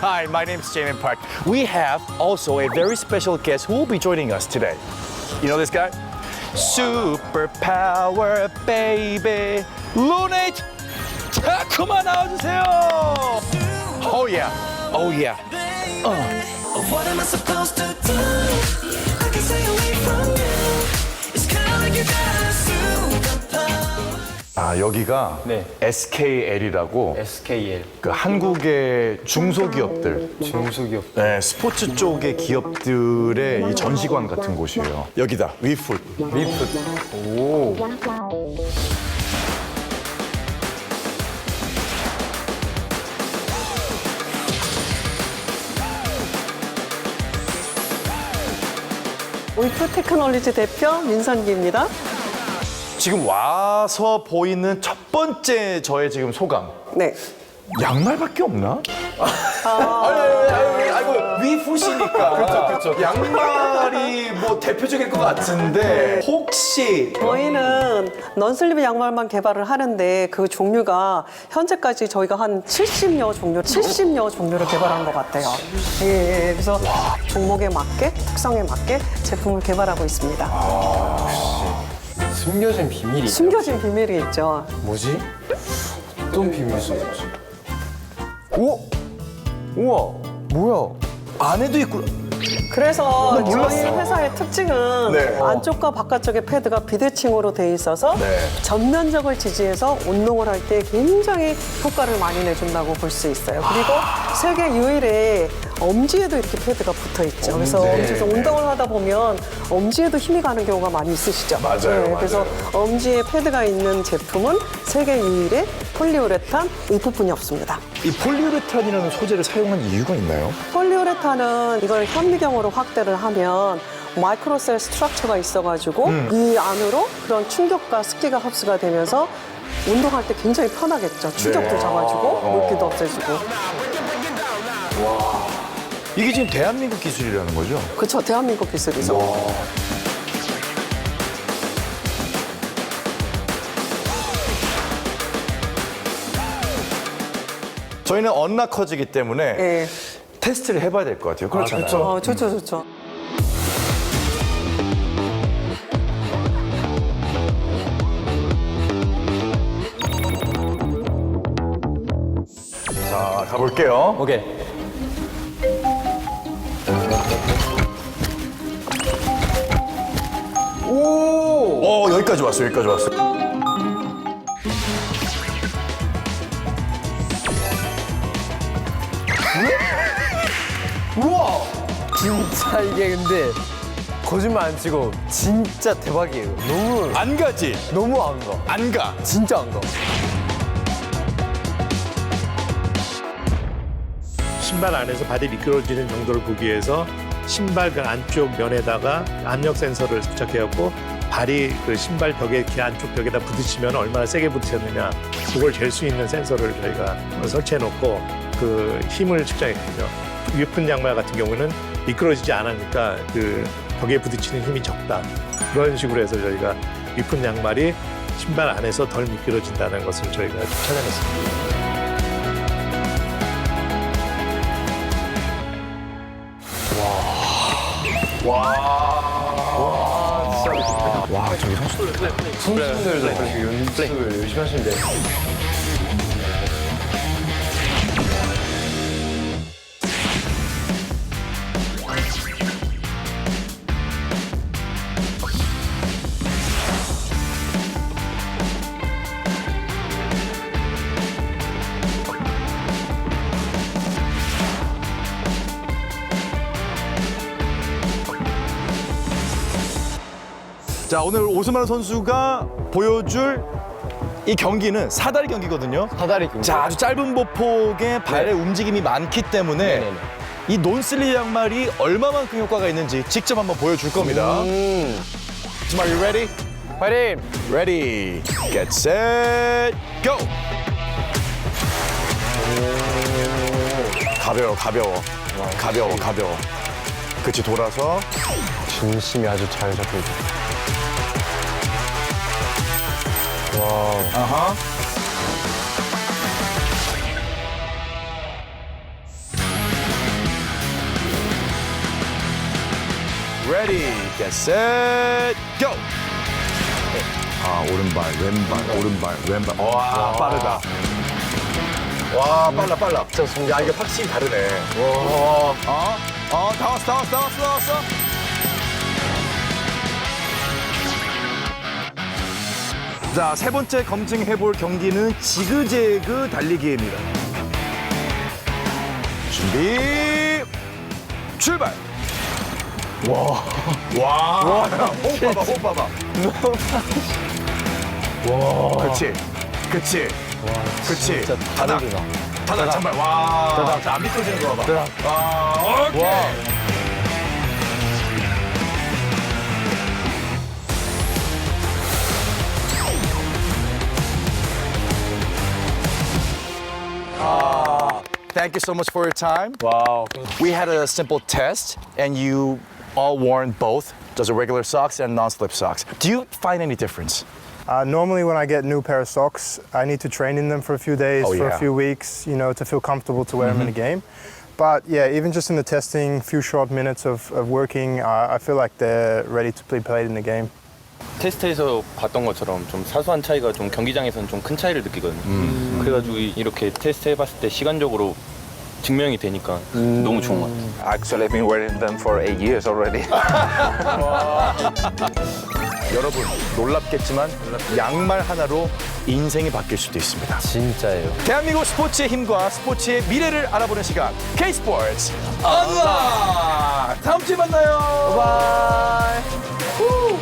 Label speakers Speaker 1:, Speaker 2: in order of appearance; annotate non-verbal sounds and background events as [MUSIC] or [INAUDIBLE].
Speaker 1: Hi, my name is Jamin Park. We have also a very special guest who will be joining us today. You know this guy? Superpower baby. Lunate! 자, 그만 나와주세요! Oh yeah. Oh yeah.
Speaker 2: What am I supposed to do? I can stay away from you. It's kinda like you got a superpower.
Speaker 1: 아, 여기가
Speaker 3: 네.
Speaker 1: SKL이라고
Speaker 3: SKL
Speaker 1: 그 한국의 중소기업들
Speaker 3: 중소기업
Speaker 1: 네, 스포츠 쪽의 기업들의 이 전시관 같은 곳이에요. 여기다 위풋.
Speaker 3: 리프트 오
Speaker 4: 위프 테크놀리지 대표 민선기입니다.
Speaker 1: 지금 와서 보이는 첫 번째 저의 지금 소감.
Speaker 4: 네.
Speaker 1: 양말밖에 없나? [LAUGHS] 아니, 아니, 아니, 아니, 아니, 위풋이니까. [LAUGHS] 그렇죠, 그렇죠. 양말이 뭐 대표적일 것 같은데 혹시
Speaker 4: 저희는 넌슬리브 양말만 개발을 하는데 그 종류가 현재까지 저희가 한 70여 종류, 70여 종류를 개발한 것 같아요. 예, 예. 그래서 종목에 맞게, 특성에 맞게 제품을 개발하고 있습니다.
Speaker 3: 숨겨진 비밀이
Speaker 4: 숨겨진 비밀이 있죠.
Speaker 3: 뭐지? 어떤 비밀이지? 오 우와 뭐야
Speaker 1: 안에도 있고
Speaker 4: 그래서 저희 회사의 특징은
Speaker 1: 네.
Speaker 4: 안쪽과 바깥쪽의 패드가 비대칭으로 돼 있어서
Speaker 1: 네.
Speaker 4: 전면적을 지지해서 운동을 할 때 굉장히 효과를 많이 내준다고 볼 수 있어요. 그리고 세계 유일의 엄지에도 이렇게 패드가 붙어 있죠. 그래서 엄지에서 운동을 하다 보면 엄지에도 힘이 가는 경우가 많이 있으시죠. 네,
Speaker 1: 맞아요,
Speaker 4: 그래서 엄지에 패드가 있는 제품은 세계 유일의 폴리우레탄 의부분이 없습니다.
Speaker 1: 이 폴리우레탄이라는 소재를 사용한 이유가 있나요?
Speaker 4: 폴리우레탄은 이걸 현미경으로 확대를 하면 마이크로셀 스트럭처가 있어가지고 이 안으로 그런 충격과 습기가 흡수가 되면서 운동할 때 굉장히 편하겠죠. 충격도 잡아주고 물기도 없애주고.
Speaker 1: 이게 지금 대한민국 기술이라는 거죠?
Speaker 4: 그쵸 대한민국 기술이죠.
Speaker 1: 저희는 언라커즈이기 때문에
Speaker 4: 예.
Speaker 1: 테스트를 해봐야 될 것 같아요. 그렇잖아요.
Speaker 4: 어, 좋죠 좋죠.
Speaker 1: 자, 가볼게요.
Speaker 3: 오케이
Speaker 1: 어, 여기까지 왔어, 여기까지 왔어.
Speaker 3: 진짜 이게 근데 거짓말 안 치고 진짜 대박이에요 너무
Speaker 1: 안 가지?
Speaker 3: 너무 안 가
Speaker 1: 안 가.
Speaker 3: 진짜 안 가
Speaker 5: 신발 안에서 발이 미끄러지는 정도를 보기 위해서 신발 그 안쪽 면에다가 압력 센서를 부착해갖고 발이 그 신발 벽에 이렇게 안쪽 벽에다 부딪히면 얼마나 세게 부딪혔느냐 그걸 잴 수 있는 센서를 저희가 설치해놓고 그 힘을 측정했거든요. 위픈 양말 같은 경우는 미끄러지지 않으니까 그 벽에 부딪히는 힘이 적다. 그런 식으로 해서 저희가 위픈 양말이 신발 안에서 덜 미끄러진다는 것을 저희가 찾아냈습니다.
Speaker 3: 선수들도 그렇게 연습을 열심히 하시는데
Speaker 1: 자, 오늘 오스만 선수가 보여줄 이 경기는 사다리 경기거든요.
Speaker 3: 사다리 경기
Speaker 1: 자, 아주 짧은 보폭에 발의 움직임이 많기 때문에
Speaker 3: 네네네.
Speaker 1: 이 논슬리 양말이 얼마만큼 효과가 있는지 직접 한번 보여줄 겁니다.
Speaker 3: 음
Speaker 1: Are you ready?
Speaker 3: 파이팅
Speaker 1: Ready, get set, go! 가벼워, 가벼워. 가벼워, 가벼워. 그치, 돌아서.
Speaker 3: 중심이 아주 잘 잡혀 있어 와
Speaker 1: 아하. Ready, 아 오른발, 왼발, 오른발, 왼발. 와, 빠르다. 와 빨라 빨라. 야 이게 확실히 다르네. 와. 아, 아, 다 왔어, 다 왔어, 다 왔어, 다 왔어. 자, 세 번째 검증해볼 경기는 지그재그 달리기입니다. 준비, 출발! 와, 와, 와, 호흡 봐봐, 호흡 봐봐. 와, 그렇지, 그렇지, 그렇지.
Speaker 3: 진짜
Speaker 1: 바닥. 바닥 정말 와, 자, 안 미끄러지는 거 봐봐. 와, 오케이. Thank you so much for your time.
Speaker 3: Wow.
Speaker 1: We had a simple test, and you all worn both, just regular socks and non-slip socks. Do you find any difference?
Speaker 6: Uh, normally, when I get new pair of socks, I need to train in them for a few days,
Speaker 1: Oh,
Speaker 6: for
Speaker 1: yeah. Mm-hmm.
Speaker 6: a few weeks, you know, to feel comfortable to wear them in a game. But yeah, even just in the testing, few short minutes of, of working, uh, I feel like they're ready to be played in the game.
Speaker 7: 테스트에서 봤던 것처럼 좀 사소한 차이가 좀 경기장에서는 좀 큰 차이를 느끼거든요. 그래가지고 이- 이렇게 테스트 해봤을 때 시간적으로 증명이 되니까 너무 좋은 것 같아요.
Speaker 8: Actually, I've been wearing them for eight years already. [LAUGHS]
Speaker 1: 여러분 놀랍겠지만 양말 하나로 인생이 바뀔 수도 있습니다.
Speaker 3: 진짜예요.
Speaker 1: 대한민국 스포츠의 힘과 스포츠의 미래를 알아보는 시간 K 스포츠 언라 다음 주에 만나요.
Speaker 3: 바이.